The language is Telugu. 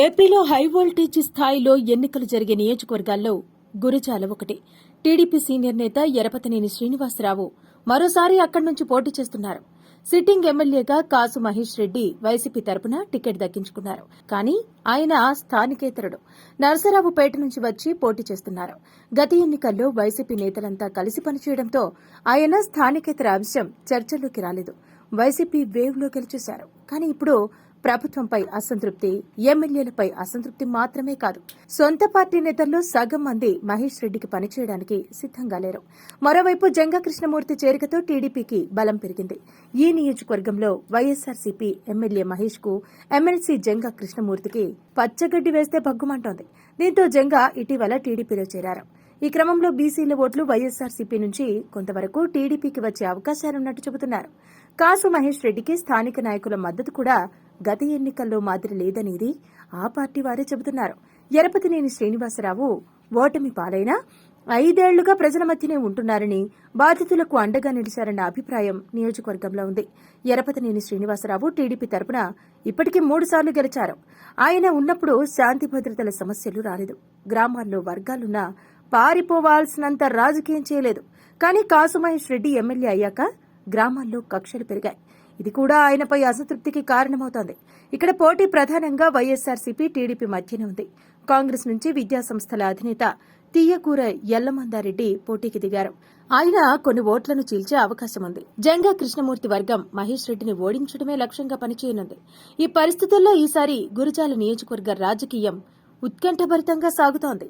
ఏపీలో హైవోల్టేజ్ స్థాయిలో ఎన్నికలు జరిగే నియోజకవర్గాల్లో గురజాల ఒకటి. టీడీపీ సీనియర్ నేత ఎరపతనేని శ్రీనివాసరావు మరోసారి అక్కడి నుంచి పోటీ చేస్తున్నారు. సిట్టింగ్ ఎమ్మెల్యేగా కాసు మహేష్ రెడ్డి వైసీపీ తరపున టికెట్ దక్కించుకున్నారు. కానీ ఆయన స్థానికేతరుడు. నరసరావుపేట నుంచి వచ్చి పోటీ చేస్తున్నారు. గత ఎన్నికల్లో వైసీపీ నేతలంతా కలిసి పనిచేయడంతో ఆయన స్థానికేతర అంశం చర్చల్లోకి రాలేదు. వైసీపీ వేవ్లో గెలిచేశారు. కానీ ఇప్పుడు ప్రభుత్వంపై అసంతృప్తి ఎమ్మెల్యేలపై అసంతృప్తి మాత్రమే కాదు. సొంత పార్టీ నేతల్లో సగం మంది మహేష్ రెడ్డికి పనిచేయడానికి సిద్దంగా లేరు. మరోవైపు జంగా కృష్ణమూర్తి చేరికతో టీడీపీకి బలం పెరిగింది. ఈ నియోజకవర్గంలో వైఎస్సార్సీపీ ఎమ్మెల్యే మహేష్కు ఎమ్మెల్సీ జంగా కృష్ణమూర్తికి పచ్చగడ్డి వేస్తే భగ్గుమంటోంది. దీంతో జంగా ఇటీవల టీడీపీలో చేరారు. ఈ క్రమంలో బీసీల ఓట్లు వైఎస్సార్సీపీ నుంచి కొంతవరకు టీడీపీకి వచ్చే అవకాశాలున్నట్టు చెబుతున్నారు. కాసు మహేష్ రెడ్డికి స్థానిక నాయకుల మద్దతు కూడా గత ఎన్నికల్లో మాదిరి లేదనేది ఆ పార్టీ వారే చెబుతున్నారు. ఎరపతినేని శ్రీనివాసరావు ఓటమి పాలైనా ఐదేళ్ళుగా ప్రజల మధ్యనే ఉంటున్నారని బాధితులకు అండగా నిలిచారన్న అభిప్రాయం నియోజకవర్గంలో ఉంది. ఎరపతినేని శ్రీనివాసరావు టీడీపీ తరపున ఇప్పటికీ మూడుసార్లు గెలిచారు. ఆయన ఉన్నప్పుడు శాంతి భద్రతల సమస్యలు రాలేదు. గ్రామాల్లో వర్గాలున్నా పారిపోవాల్సినంత రాజకీయం చేయలేదు. కానీ కాసుమహేష్ రెడ్డి ఎమ్మెల్యే అయ్యాక గ్రామాల్లో కక్షలు పెరిగాయి. ఇది కూడా ఆయనపై అసంతృప్తికి కారణమవుతోంది. ఇక్కడ పోటీ ప్రధానంగా వైఎస్సార్సీపీ టీడీపీ మధ్యనే ఉంది. కాంగ్రెస్ నుంచి విద్యాసంస్థల అధినేత తీయకూర ఎల్లమందారెడ్డి పోటీకి దిగారు. ఆయన కొన్ని ఓట్లను చీల్చే అవకాశం ఉంది. జంగా కృష్ణమూర్తి వర్గం మహేష్ రెడ్డిని ఓడించడమే లక్ష్యంగా పనిచేయనుంది. ఈ పరిస్థితుల్లో ఈసారి గురజాల నియోజకవర్గ రాజకీయం ఉత్కంఠభరితంగా సాగుతోంది.